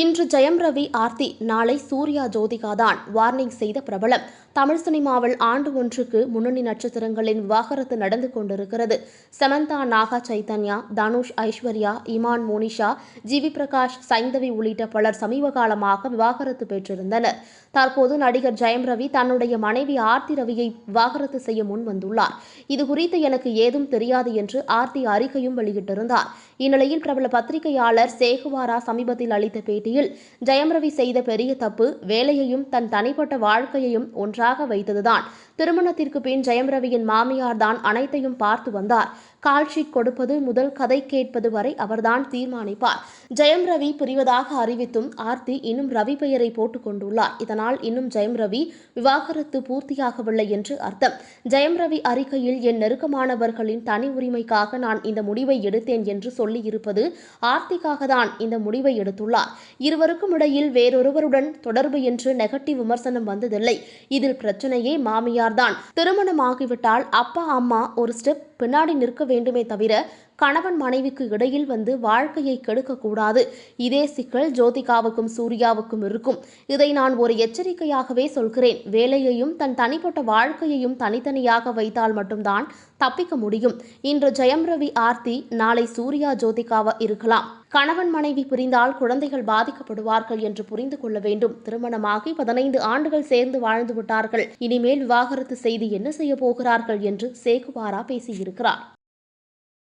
இன்று ஜெயம் ரவி ஆர்த்தி நாளை சூர்யா ஜோதிகா தான் வார்னிங் செய்த பிரபலம். தமிழ் சினிமாவில் ஆண்டு ஒன்றுக்கு முன்னணி நட்சத்திரங்களின் விவாகரத்து நடந்து கொண்டிருக்கிறது. சமந்தா நாகா சைத்தன்யா தனுஷ் ஐஸ்வர்யா இமான் மோனிஷா ஜிவி பிரகாஷ் சைந்தவி உள்ளிட்ட பலர் சமீப காலமாக விவாகரத்து பெற்றிருந்தனர். தற்போது நடிகர் ஜெயம் ரவி தன்னுடைய மனைவி ஆர்த்தி ரவியை விவாகரத்து செய்ய முன் வந்துள்ளார். இது குறித்து எனக்கு ஏதும் தெரியாது என்று ஆர்த்தி அறிக்கையும் வெளியிட்டிருந்தார். இந்நிலையில் பிரபல பத்திரிகையாளர் சேகுவாரா சமீபத்தில் அளித்த பேட்டியில் ஜெயம் ரவி செய்த பெரிய தப்பு வேலையையும் தன் தனிப்பட்ட வாழ்க்கையையும் ஒன்றாக வைத்ததுதான். திருமணத்திற்கு பின் ஜெயம் ரவியின் மாமியார் தான் அனைத்தையும் பார்த்து வந்தார். கால்ஷீட் கொடுப்பது முதல் கதை கேட்பது வரை அவர்தான் தீர்மானிப்பார். ஜெயம் ரவி புரிவதாக அறிவித்தும் ஆர்த்தி இன்னும் ரவி பெயரை போட்டுக் கொண்டுள்ளார். இதனால் இன்னும் ஜெயம் ரவி விவாகரத்து பூர்த்தியாகவில்லை என்று அர்த்தம். ஜெயம் ரவி அறிக்கையில் என் நெருக்கமானவர்களின் தனி உரிமைக்காக நான் இந்த முடிவை எடுத்தேன் என்று சொல்லியிருப்பது ஆர்த்திக்காக தான் இந்த முடிவை எடுத்துள்ளார். இருவருக்கும் இடையில் வேறொருவருடன் தொடர்பு என்று நெகட்டிவ் விமர்சனம் வந்ததில்லை. இதில் பிரச்சனையே மாமியார்தான். திருமணமாகிவிட்டால் அப்பா அம்மா ஒரு ஸ்டெப் பின்னாடி நிற்க வேண்டுமே தவிர கணவன் மனைவிக்கு இடையில் வந்து வாழ்க்கையை கெடுக்கக்கூடாது. இதே சிக்கல் ஜோதிகாவுக்கும் சூர்யாவுக்கும் இருக்கும். இதை நான் ஒரு எச்சரிக்கையாகவே சொல்கிறேன். வேலையையும் தன் தனிப்பட்ட வாழ்க்கையையும் தனித்தனியாக வைத்தால் மட்டும்தான் தப்பிக்க முடியும். இன்று ஜெயம் ரவி ஆர்த்தி நாளை சூர்யா ஜோதிகாவா இருக்கலாம். கணவன் மனைவி பிரிந்தால் குழந்தைகள் பாதிக்கப்படுவார்கள் என்று புரிந்து கொள்ள வேண்டும். திருமணமாகி பதினைந்து ஆண்டுகள் சேர்ந்து வாழ்ந்து விட்டார்கள் இனிமேல் விவாகரத்து செய்து என்ன செய்ய போகிறார்கள் என்று சேகுபாரா பேசியிருக்கிறார்.